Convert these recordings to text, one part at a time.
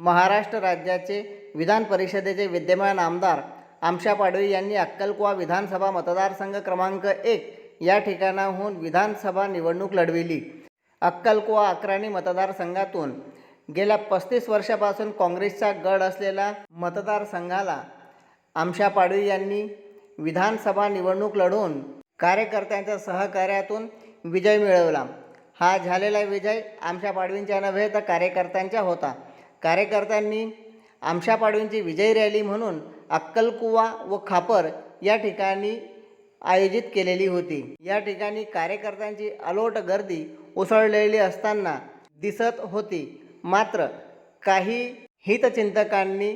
महाराष्ट्र राज्याचे विधान परिषदेचे विद्यमान आमदार आमशा पाडवी यांनी अक्कलकुवा विधानसभा मतदारसंघ क्रमांक एक या ठिकाणाहून विधानसभा निवडणूक लढविली. अक्कलकुवा अक्राणी मतदारसंघातून गेल्या पस्तीस वर्षापासून काँग्रेसचा गड असलेला मतदारसंघाला आमशा पाडवी यांनी विधानसभा निवडणूक लढवून कार्यकर्त्यांच्या सहकार्यातून विजय मिळवला. हा झालेला विजय आमशा पाडवींच्या नव्हे तर कार्यकर्त्यांच्या होता. कार्यकर्त्यांनी आमशा पाडवींची विजय रॅली म्हणून अक्कलकुवा व खापर या ठिकाणी आयोजित केलेली होती. या ठिकाणी कार्यकर्त्यांची अलोट गर्दी उसळलेली असताना दिसत होती. मात्र काही हितचिंतकांनी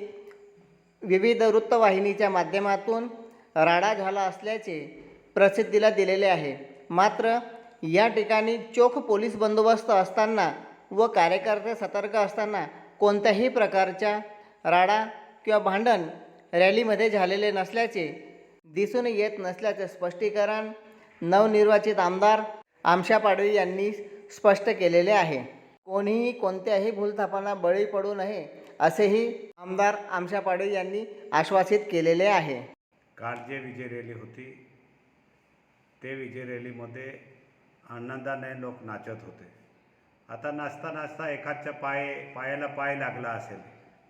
विविध वृत्तवाहिनीच्या माध्यमातून राडा झाला असल्याचे प्रसिद्धीला दिलेले आहे. मात्र या ठिकाणी चोख पोलीस बंदोबस्त असताना व कार्यकर्ते सतर्क असताना कोणत्याही प्रकारच्या राडा किंवा भांडण रॅलीमध्ये झालेले नसल्याचे दिसून येत नसल्याचे स्पष्टीकरण नवनिर्वाचित आमदार आमशा पाडवी यांनी स्पष्ट केलेले आहे. कोणीही कोणत्याही भूलथापांना बळी पडू नये असेही आमदार आमशा पाडवी यांनी आश्वासित केलेले आहे. काल जे विजय रॅली होती ते विजय रॅलीमध्ये आनंदाने लोक नाचत होते. आता नाचता नाचता एखादच्या पाय पायाला पाय लागला असेल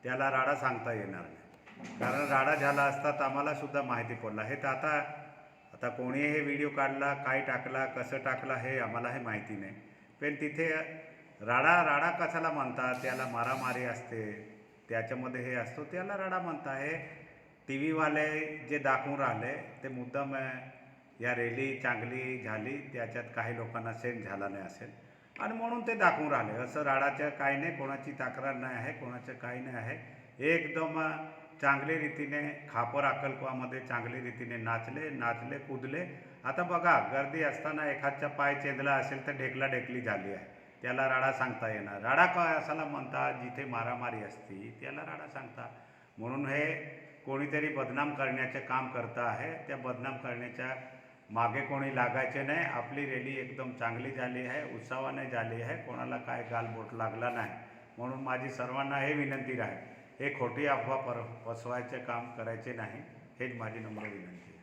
त्याला राडा सांगता येणार नाही. कारण राडा झाला असता तर आम्हाला सुद्धा माहिती पडला. हे तर आता आता कोणी हे व्हिडिओ काढला काय टाकला कसं टाकला हे आम्हाला हे माहिती नाही. पण तिथे राडा राडा कशाला म्हणतात? त्याला मारामारी असते. त्याच्यामध्ये हे असतो त्याला राडा म्हणता. हे टी व्हीवाले जे दाखवून राहिले ते मुद्दाम या रॅली चांगली झाली त्याच्यात काही लोकांना सेंड झाला नाही असेल. आणि म्हणून ते दाखवून राहिले असं राडाचं काही नाही कोणाची तक्रार नाही आहे कोणाचं काही नाही आहे. एकदम चांगले रीतीने खापर अक्कलकुवामध्ये चांगले रीतीने नाचले नाचले कुदले. आता बघा गर्दी असताना एखादचा पाय चेंदला असेल तर ढेकला ढेकली झाली आहे. त्याला राडा सांगता येणार. राडा काय असाला म्हणतात जिथे मारामारी असती त्याला राडा सांगता म्हणून हे कोणीतरी बदनाम करण्याचे काम करतं आहे. त्या बदनाम करण्याच्या मागे कोणी लागायचे नाही. आपली रॅली एकदम चांगली झाली आहे उत्साहाने झाली आहे. कोणाला काय गालबोट लागला नाही. म्हणून माझी सर्वांना हे विनंती राहील. हे खोटी अफवा पर पसवायचे काम करायचे नाही. हेच माझी नम्र विनंती आहे.